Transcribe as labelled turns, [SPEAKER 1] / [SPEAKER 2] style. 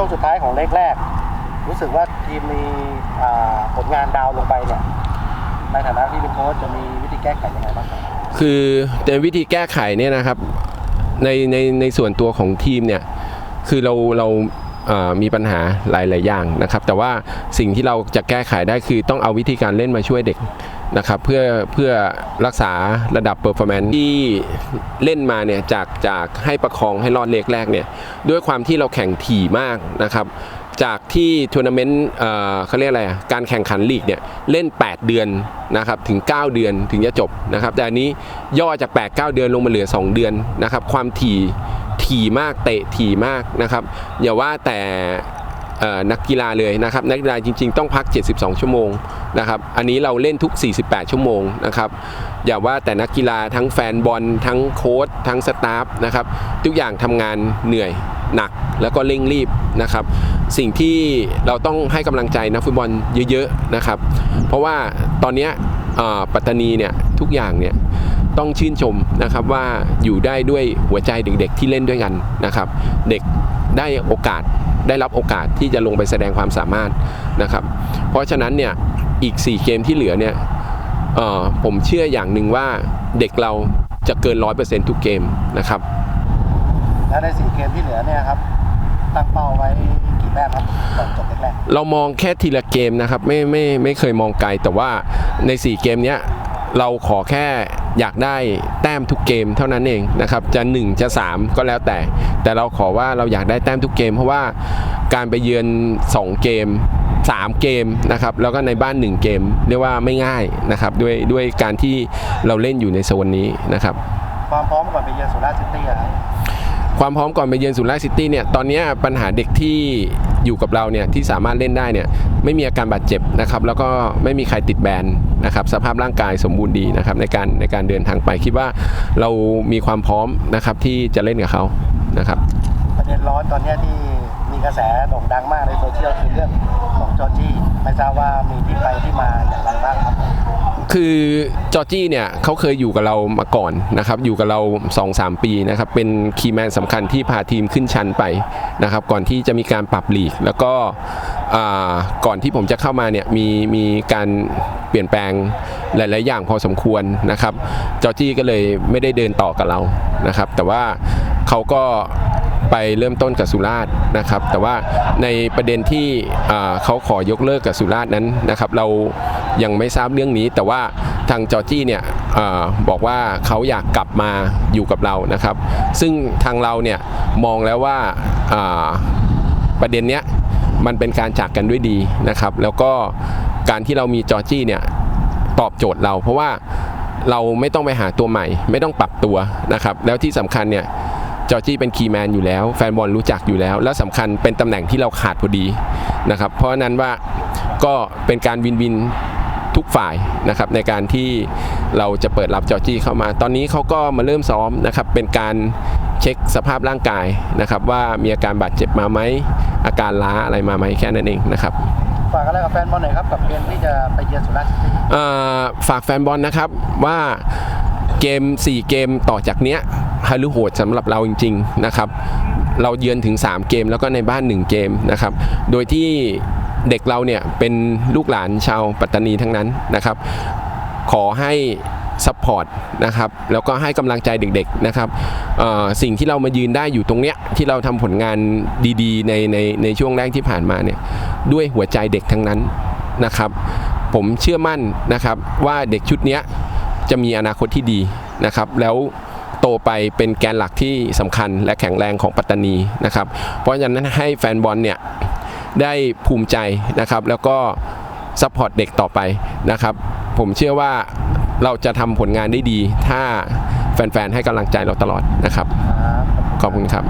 [SPEAKER 1] ช่วงสุดท้ายของเลขแรก รู้สึกว่าทีมมีผลงานดาวลงไปเนี่ยในฐานะที่เป็นโค้ชจะมีวิธีแก้ไขยังไงบ้างครับ
[SPEAKER 2] คือในวิธีแก้ไขเนี่ยนะครับในในในส่วนตัวของทีมเนี่ยคือเราเรามีปัญหาหลาย ๆ อย่างนะครับ แต่ว่าสิ่งที่เราจะแก้ไขได้คือต้องเอาวิธีการเล่นมาช่วยเด็ก นะครับเพื่อเพื่อรักษาระดับเปอร์ฟอร์แมนซ์ที่เล่นมาเนี่ยจากจากให้ประคองให้รอดเลขแรกเนี่ยด้วยความที่เราแข่งถี่มากนะครับจากที่ทัวร์นาเมนต์เขาเรียกอะไรการแข่งขันลีกเนี่ยเล่น 8 เดือนนะครับถึง 9 เดือนถึงจะจบนะครับแต่อันนี้ย่อจาก 8 9 เดือนลงมาเหลือ 2 เดือนนะครับความถี่ถี่มากเตะถี่มากนะครับอย่าว่าแต่ นักกีฬาเลยนะครับนักกีฬาจริง ๆ ต้องพัก 72 ชั่วโมงนะครับอันนี้เราเล่นทุก 48 ชั่วโมงนะครับอย่าว่าแต่นักกีฬาทั้งแฟนบอลทั้งโค้ชทั้งสตาฟนะครับทุกอย่างทำงานเหนื่อยหนักแล้วก็เร่งรีบนะครับสิ่งที่เราต้องให้กำลังใจนักฟุตบอลเยอะๆนะครับเพราะว่าตอนนี้ปัตตานีเนี่ยทุกอย่างเนี่ยต้องชื่นชมนะครับว่าอยู่ได้ด้วยหัวใจเด็กๆที่เล่นด้วยกันนะครับ เด็กได้โอกาส ได้รับโอกาสที่จะลงไปแสดงความสามารถนะครับ เพราะฉะนั้นเนี่ยอีก 4 เกมที่เหลือเนี่ยเอ่อผมเชื่ออย่างหนึ่งว่าเด็กเราจะเกิน100%ทุกเกมนะครับ
[SPEAKER 1] และในสี่เกมที่เหลือเนี่ยครับตั้งเป้าไว้กี่แต้มครับก่อนจบเลขแรก
[SPEAKER 2] เรามองแค่ทีละเกมนะครับไม่ไม่ไม่เคยมองไกลแต่ว่าใน 4 เกมเนี้ยเราขอแค่ อยากได้แต้มทุกเกมเท่านั้นเองนะครับจะ 1 จะ 3 ก็แล้วแต่ แต่เราขอว่าเราอยากได้แต้มทุกเกม เพราะว่าการไปเยือน 2 เกม 3 เกมนะครับแล้วก็ในบ้าน 1 เกม เรียกว่าไม่ง่ายนะครับด้วยด้วยการที่เราเล่นอยู่ในโซนนี้นะครับ
[SPEAKER 1] ความพร้อมก่อนไปเยือนสุราษฎร์ซิตี้อะครับ
[SPEAKER 2] ความพร้อมก่อนไปเยือนสุราษฎร์ซิตี้เนี่ยตอนเนี้ยปัญหาเด็กที่ อยู่กับเราเนี่ยที่สามารถเล่นได้เนี่ยไม่มีอาการบาดเจ็บนะครับแล้วก็ไม่มีใครติดแบนนะครับสภาพร่างกายสมบูรณ์ดีนะครับในการในการเดินทางไปคิดว่าเรามีความพร้อมนะครับที่จะเล่นกับเขานะครับ
[SPEAKER 1] ประเด็นร้อนตอนนี้ที่มีกระแสโด่งดังมากในโซเชียลคือเรื่องของ จอร์จี้ไม่ทราบว่ามีที่ไปที่มาอย่างไรบ้างครับ
[SPEAKER 2] คือจอร์จี้เนี่ยเขาเคยอยู่กับเรามาก่อนนะครับอยู่กับเรา 2-3 ปีนะครับเป็นคีย์แมนสำคัญที่พาทีมขึ้นชั้นไปนะครับก่อนที่จะมีการปรับลีก แล้วก็อ่าก่อนที่ผมจะเข้ามาเนี่ยมีมีการเปลี่ยนแปลงหลาย ๆ อย่างพอสมควรนะครับจอร์จี้ก็เลยไม่ได้เดินต่อกับเรานะครับแต่ว่าเขาก็ ไปเริ่มต้นกับสุราษฎร์นะครับ แต่ว่าในประเด็นที่เขาขอยกเลิกกับสุราษฎร์นั้นนะครับเรายังไม่ทราบเรื่องนี้ แต่ว่าทางจอร์จี้เนี่ยอบอกว่าเขาอยากกลับมาอยู่กับเรานะครับ ซึ่งทางเราเนี่ยมองแล้วว่าอ่าประเด็นเนี้ยมันเป็นการจากกันด้วยดีนะครับ แล้วก็การที่เรามีจอร์จี้เนี่ยตอบโจทย์เรา เพราะว่าเราไม่ต้องไปหาตัวใหม่ ไม่ต้องปรับตัวนะครับ แล้วที่สำคัญเนี่ย จอร์จี้เป็นคีย์แมนอยู่แล้ว แฟนบอลรู้จักอยู่แล้ว แล้วสำคัญเป็นตำแหน่งที่เราขาดพอดีนะครับ เพราะฉะนั้นว่าก็เป็นการวินวินทุกฝ่ายนะครับในการที่เราจะเปิดรับจอร์จี้เข้ามา ตอนนี้เขาก็มาเริ่มซ้อมนะครับเป็นการเช็คสภาพร่างกายนะครับ ว่ามีอาการบาดเจ็บมาไหมอาการล้าอะไรมาไหมแค่นั้นเองนะครับ
[SPEAKER 1] ฝากอะไรกับแฟนบอลหน่อยครับกับเกมที่จะไปเยือนสุราษฎร์ซิตี้
[SPEAKER 2] เอ่อฝากแฟนบอลนะครับว่าเกม 4 เกมต่อจากเนี้ย ฮารุโหดสำหรับเราจริง ๆนะครับ เราเยือนถึง 3 เกมแล้วก็ในบ้าน 1 เกมนะครับ โดยที่เด็กเราเนี่ยเป็นลูกหลานชาวปัตตานีทั้งนั้นนะครับ ขอให้ซัพพอร์ตนะครับแล้วก็ให้กำลังใจเด็กๆนะครับสิ่งที่เรามายืนได้อยู่ตรงเนี้ยที่เราทำผลงานดีๆ ในในในช่วงแรกที่ผ่านมาเนี่ยด้วยหัวใจเด็กทั้งนั้นนะครับ ผมเชื่อมั่นนะครับว่าเด็กชุดนี้จะมีอนาคตที่ดีนะครับ แล้ว ตไปเป็นแกนหลักที่สำคัญและแข็งแรงของปัตตานีนะครับ เพราะฉะนั้นให้แฟนบอลเนี่ยได้ภูมิใจนะครับ แล้วก็ซัพพอร์ตเด็กต่อไปนะครับ ผมเชื่อว่าเราจะทำผลงานได้ดี ถ้าแฟนๆ ให้กำลังใจเราตลอดนะ
[SPEAKER 1] ครับ
[SPEAKER 2] ขอบคุณครับ